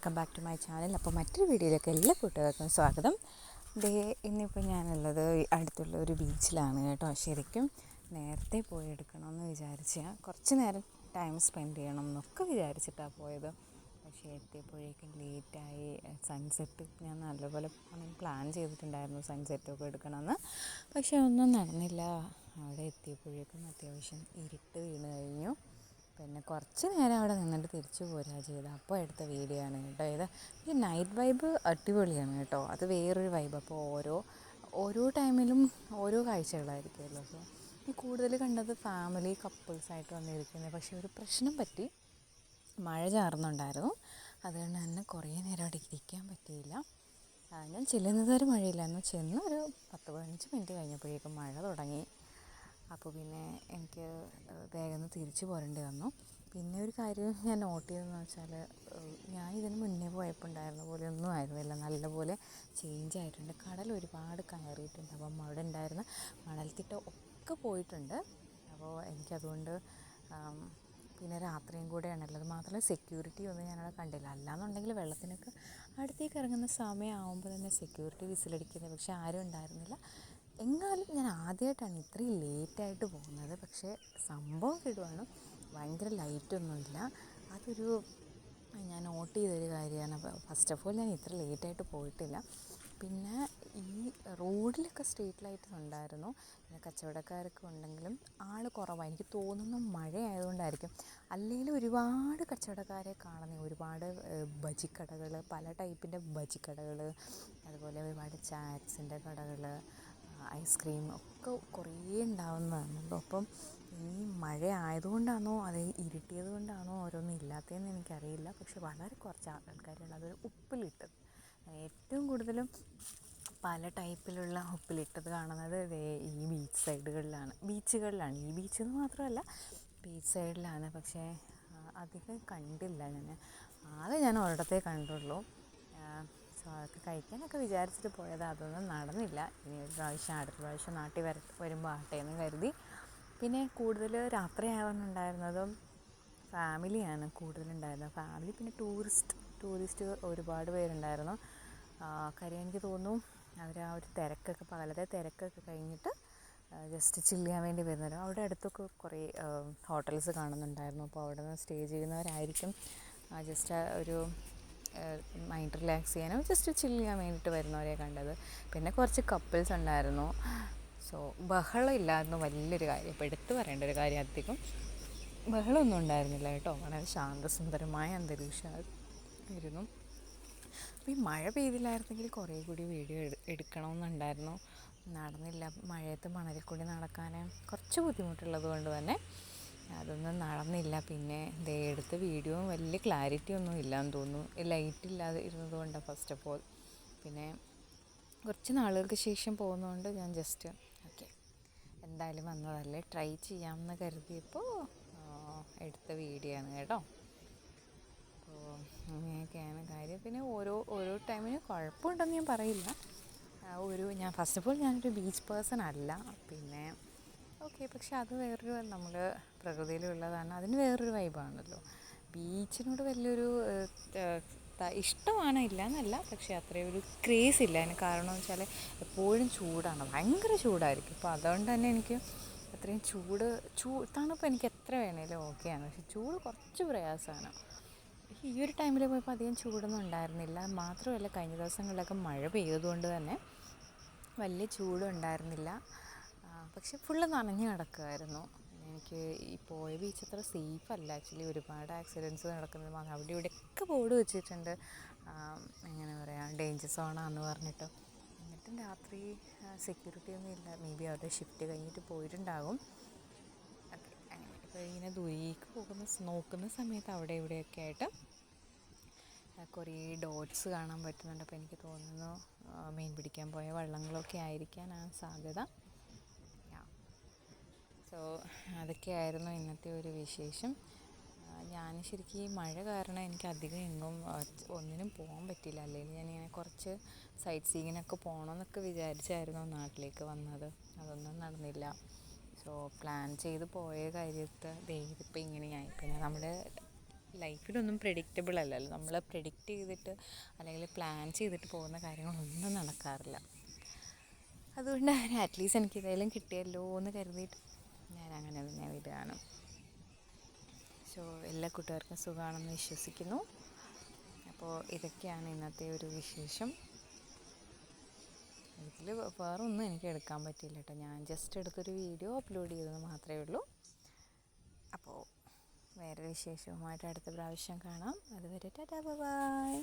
Welcome back to my channel. അപ്പോൾ മറ്റൊരു വീഡിയോയിലേക്ക് എല്ലാ കൂട്ടുകാർക്കും സ്വാഗതം. ദേ ഇന്നിപ്പോൾ ഞാനുള്ളത് അടുത്തുള്ള ഒരു ബീച്ചിലാണ് കേട്ടോ. ശരിക്കും നേരത്തെ പോയി എടുക്കണമെന്ന് വിചാരിച്ച കുറച്ച് നേരം ടൈം സ്പെൻഡ് ചെയ്യണം എന്നൊക്കെ വിചാരിച്ചിട്ടാണ് പോയത്. പക്ഷേ എത്തിയപ്പോഴേക്കും ലേറ്റായി. സൺസെറ്റ് ഞാൻ നല്ലപോലെ പ്ലാൻ ചെയ്തിട്ടുണ്ടായിരുന്നു സൺസെറ്റൊക്കെ എടുക്കണമെന്ന്. പക്ഷേ ഒന്നും നടന്നില്ല. അവിടെ എത്തിയപ്പോഴേക്കും അത്യാവശ്യം ഇരുട്ട് വീണ് കഴിഞ്ഞു. പിന്നെ കുറച്ച് നേരം അവിടെ നിന്നിട്ട് തിരിച്ചു പോരാ ചെയ്ത്. അപ്പോൾ എടുത്ത വീഡിയോ ആണ് കേട്ടോ ഇത്. ഈ നൈറ്റ് വൈബ് അടിപൊളിയാണ് കേട്ടോ. അത് വേറൊരു വൈബ് അപ്പോൾ ഓരോ ഓരോ ടൈമിലും ഓരോ കാഴ്ചകളായിരിക്കുമല്ലോ. അപ്പോൾ ഈ കൂടുതൽ കണ്ടത് ഫാമിലി കപ്പിൾസായിട്ട് വന്നിരിക്കുന്നത് പക്ഷേ ഒരു പ്രശ്നം പറ്റി. മഴ ചാർന്നുണ്ടായിരുന്നു അതുകൊണ്ട് തന്നെ കുറേ നേരം അവിടെ ഇരിക്കാൻ പറ്റിയില്ല. ഞാൻ ചെല്ലുന്നത് വരെ മഴയില്ലായിരുന്നു. ചെന്ന് ഒരു പത്ത് പതിനഞ്ച് മിനിറ്റ് കഴിഞ്ഞപ്പോഴേക്കും മഴ തുടങ്ങി. അപ്പോൾ പിന്നെ എനിക്ക് വേഗം തിരിച്ചു പോരേണ്ടി വന്നു. പിന്നെ ഒരു കാര്യം ഞാൻ നോട്ട് ചെയ്തതെന്ന് വെച്ചാൽ ഞാൻ ഇതിന് മുന്നേ പോയപ്പോൾ ഉണ്ടായിരുന്ന പോലെ ഒന്നും ആയിരുന്നില്ല. നല്ലപോലെ ചേഞ്ച് ആയിട്ടുണ്ട്. കടൽ ഒരുപാട് കയറിയിട്ടുണ്ട്. അപ്പം അവിടെ ഉണ്ടായിരുന്ന മണൽത്തിട്ട ഒക്കെ പോയിട്ടുണ്ട്. അപ്പോൾ എനിക്കതുകൊണ്ട് പിന്നെ രാത്രിയും കൂടെയാണല്ലോ അത് മാത്രമല്ല സെക്യൂരിറ്റി ഒന്നും ഞാനവിടെ കണ്ടില്ല. അല്ലാന്നുണ്ടെങ്കിൽ വെള്ളത്തിനൊക്കെ അടുത്തേക്ക് ഇറങ്ങുന്ന സമയമാകുമ്പോൾ തന്നെ സെക്യൂരിറ്റി വിസിലടിക്കുന്നത് പക്ഷേ ആരും ഉണ്ടായിരുന്നില്ല. എങ്ങാലും ഞാൻ ആദ്യമായിട്ടാണ് ഇത്രയും ലേറ്റായിട്ട് പോകുന്നത്. പക്ഷേ സംഭവം കിടുവാണ്. ഭയങ്കര ലൈറ്റൊന്നുമില്ല. അതൊരു ഞാൻ നോട്ട് ചെയ്തൊരു കാര്യമാണ്. ഫസ്റ്റ് ഓഫ് ഓൾ ഞാൻ ഇത്ര ലേറ്റായിട്ട് പോയിട്ടില്ല. പിന്നെ ഈ റോഡിലൊക്കെ സ്ട്രീറ്റ് ലൈറ്റ് ഉണ്ടായിരുന്നു. പിന്നെ കച്ചവടക്കാരൊക്കെ ഉണ്ടെങ്കിലും ആൾ കുറവാണ് എനിക്ക് തോന്നുന്നു മഴയായതുകൊണ്ടായിരിക്കും. അല്ലെങ്കിൽ ഒരുപാട് കച്ചവടക്കാരെ കാണുന്ന ഒരുപാട് ബജിക്കടകൾ പല ടൈപ്പിന്റെ ബജിക്കടകൾ അതുപോലെ ഒരുപാട് ചാറ്റ്സിന്റെ കടകൾ ഐസ്ക്രീം ഒക്കെ കുറേ ഉണ്ടാവുന്നതാണല്ലോ. അപ്പം ഈ മഴ ആയതുകൊണ്ടാണോ അത് ഇരുട്ടിയത് കൊണ്ടാണോ ഓരോന്നും ഇല്ലാത്തതെന്ന് എനിക്കറിയില്ല. പക്ഷെ വളരെ കുറച്ച് ആൾക്കാരുള്ളത് അതൊരു ഉപ്പിലിട്ടത്. ഏറ്റവും കൂടുതലും പല ടൈപ്പിലുള്ള ഉപ്പിലിട്ടത് കാണുന്നത് ഈ ബീച്ച് സൈഡുകളിലാണ്. ബീച്ചുകളിലാണ്. ഈ ബീച്ച് എന്ന് മാത്രമല്ല ബീച്ച് സൈഡിലാണ്. പക്ഷേ അധികം കണ്ടില്ല ഞാൻ. ആകെ ഞാൻ ഒരിടത്തേ കണ്ടുള്ളൂ. സോ അതൊക്കെ കഴിക്കാനൊക്കെ വിചാരിച്ചിട്ട് പോയത്. അതൊന്നും നടന്നില്ല. ഇനി ഒരു പ്രാവശ്യം അടുത്ത പ്രാവശ്യം നാട്ടിൽ വര വരുമ്പോൾ ആട്ടെ എന്ന് കരുതി. പിന്നെ കൂടുതൽ രാത്രിയാവുന്നുണ്ടായിരുന്നതും ഫാമിലിയാണ് കൂടുതലുണ്ടായിരുന്നത്. ഫാമിലി പിന്നെ ടൂറിസ്റ്റ് ടൂറിസ്റ്റ് ഒരുപാട് പേരുണ്ടായിരുന്നു. കാര്യം എനിക്ക് തോന്നുന്നു അവർ ആ ഒരു തിരക്കൊക്കെ പകലത്തെ തിരക്കൊക്കെ കഴിഞ്ഞിട്ട് ജസ്റ്റ് ചില്ല് ചെയ്യാൻ വേണ്ടി വരുന്നവരും. അവിടെ അടുത്തൊക്കെ കുറേ ഹോട്ടൽസ് കാണുന്നുണ്ടായിരുന്നു. അപ്പോൾ അവിടെ നിന്ന് സ്റ്റേ ചെയ്യുന്നവരായിരിക്കും ജസ്റ്റ് ഒരു മൈൻഡ് റിലാക്സ് ചെയ്യാനോ ജസ്റ്റ് ചില്ല് ചെയ്യാൻ വേണ്ടിയിട്ട് വരുന്നവരെ കണ്ടത്. പിന്നെ കുറച്ച് കപ്പിൾസ് ഉണ്ടായിരുന്നു. സോ ബഹളം ഇല്ലായിരുന്നു വലിയൊരു കാര്യം. ഇപ്പോൾ എടുത്തു പറയേണ്ട ഒരു കാര്യം അധികം ബഹളമൊന്നും ഉണ്ടായിരുന്നില്ല കേട്ടോ. വളരെ ശാന്തസുന്ദരമായ അന്തരീക്ഷമായിരുന്നു. അപ്പോൾ ഈ മഴ പെയ്തില്ലായിരുന്നെങ്കിൽ കുറേ കൂടി വീഡിയോ എടു എടുക്കണമെന്നുണ്ടായിരുന്നു. നടന്നില്ല. മഴയത്ത് മണലിൽ കൂടി നടക്കാൻ കുറച്ച് ബുദ്ധിമുട്ടുള്ളത് കൊണ്ട് തന്നെ അതൊന്നും നടന്നില്ല. പിന്നെ ദേ എടുത്ത വീഡിയോ വലിയ ക്ലാരിറ്റി ഒന്നും ഇല്ലയെന്ന് തോന്നുന്നു. ലൈറ്റ് ഇല്ലാതെ ഇരുന്നത് കൊണ്ടാണ് ഫസ്റ്റ് ഓഫ് ഓൾ പിന്നെ കുറച്ച് നാളുകൾക്ക് ശേഷം പോകുന്നതുകൊണ്ട് ഞാൻ ജസ്റ്റ് ഓക്കെ എന്തായാലും വന്നതല്ലേ? ട്രൈ ചെയ്യാമെന്ന് കരുതിയപ്പോൾ എടുത്ത വീഡിയോ ആണ് കേട്ടോ. അപ്പോൾ അങ്ങനെയൊക്കെയാണ് കാര്യം. പിന്നെ ഓരോ ഓരോ ടൈമിന് കുഴപ്പമുണ്ടെന്ന് ഞാൻ പറയില്ല. ഒരു ഞാൻ ഫസ്റ്റ് ഓഫ് ഓൾ ഞാനൊരു ബീച്ച് പേഴ്സൺ അല്ല. പിന്നെ ഓക്കെ പക്ഷെ അത് വേറൊരു നമ്മൾ പ്രകൃതിയിലുള്ളതാണ്. അതിന് വേറൊരു വൈബാണല്ലോ. ബീച്ചിനോട് വലിയൊരു ഇഷ്ടമാണ് ഇല്ല എന്നല്ല പക്ഷേ അത്രയും ഒരു ക്രേസ് ഇല്ല. അതിന് കാരണം വെച്ചാൽ എപ്പോഴും ചൂടാണ്. ഭയങ്കര ചൂടായിരിക്കും. അപ്പോൾ അതുകൊണ്ട് തന്നെ എനിക്ക് അത്രയും ചൂട് ചൂ തണുപ്പ് എനിക്ക് എത്ര വേണേലും ഓക്കെയാണ്. പക്ഷെ ചൂട് കുറച്ച് പ്രയാസമാണ്. ഈ ഒരു ടൈമിൽ പോയപ്പോൾ അധികം ചൂടൊന്നും ഉണ്ടായിരുന്നില്ല. മാത്രമല്ല കഴിഞ്ഞ ദിവസങ്ങളിലൊക്കെ മഴ പെയ്തതുകൊണ്ട് തന്നെ വലിയ ചൂടും ഉണ്ടായിരുന്നില്ല ആ, പക്ഷെ ഫുള്ള് നനഞ്ഞ് കിടക്കുമായിരുന്നു എനിക്ക് ഈ പോയ ബീച്ച് അത്ര സേഫ് അല്ല. ആക്ച്വലി ഒരുപാട് ആക്സിഡന്റ്സ് നടക്കുന്നത് മാത്രം അവിടെ ഇവിടെയൊക്കെ ബോർഡ് വെച്ചിട്ടുണ്ട്. എങ്ങനെ പറയുക ഡേഞ്ചർ സോണാന്ന് പറഞ്ഞിട്ട്. എന്നിട്ടും രാത്രി സെക്യൂരിറ്റി ഒന്നും ഇല്ല. മേ ബി അവരുടെ ഷിഫ്റ്റ് കഴിഞ്ഞിട്ട് പോയിട്ടുണ്ടാകും. അങ്ങനെ. ഇപ്പോൾ ഇങ്ങനെ ദൂരേക്ക് പോകുന്ന നോക്കുന്ന സമയത്ത് അവിടെ ഇവിടെയൊക്കെ ആയിട്ട് കുറേ ഡോട്ട്സ് കാണാൻ പറ്റുന്നുണ്ട്. അപ്പോൾ എനിക്ക് തോന്നുന്നു മീൻ പിടിക്കാൻ പോയ വള്ളങ്ങളൊക്കെ ആയിരിക്കാനാണ് സാധ്യത സോ അതൊക്കെയായിരുന്നു ഇന്നത്തെ ഒരു വിശേഷം. ഞാൻ ശരിക്കും ഈ മഴ കാരണം എനിക്ക് അധികം എങ്ങും ഒന്നിനും പോകാൻ പറ്റില്ല അല്ലെങ്കിൽ ഞാനിങ്ങനെ കുറച്ച് സൈറ്റ് സീങ്ങിനൊക്കെ പോകണമെന്നൊക്കെ വിചാരിച്ചായിരുന്നു നാട്ടിലേക്ക് വന്നത്. അതൊന്നും നടന്നില്ല. സോ പ്ലാൻ ചെയ്ത് പോയ കാര്യത്തെ ദേ ഇതിപ്പോൾ ഇങ്ങനെയായി. പിന്നെ നമ്മുടെ ലൈഫിലൊന്നും പ്രെഡിക്റ്റബിൾ അല്ലല്ലോ. നമ്മൾ പ്രെഡിക്റ്റ് ചെയ്തിട്ട് അല്ലെങ്കിൽ പ്ലാൻ ചെയ്തിട്ട് പോകുന്ന കാര്യങ്ങളൊന്നും നടക്കാറില്ല. അതുകൊണ്ട് അറ്റ്ലീസ്റ്റ് എനിക്ക് ഇതായാലും കിട്ടിയല്ലോ എന്ന് കരുതിയിട്ട് ഞാൻ അങ്ങനെ തന്നെ വിടുകയാണ് സോ എല്ലാ കൂട്ടുകാർക്കും സുഖമാണെന്ന് വിശ്വസിക്കുന്നു. അപ്പോൾ ഇതൊക്കെയാണ് ഇന്നത്തെ ഒരു വിശേഷം. ഇതിൽ വേറെ ഒന്നും എനിക്ക് എടുക്കാൻ പറ്റിയില്ല കേട്ടോ. ഞാൻ ജസ്റ്റ് എടുത്തൊരു വീഡിയോ അപ്ലോഡ് ചെയ്തെന്ന് മാത്രമേ ഉള്ളൂ. അപ്പോൾ വേറെ വിശേഷവുമായിട്ട് അടുത്ത പ്രാവശ്യം കാണാം. അതുവരെ ടാറ്റാ ബൈ.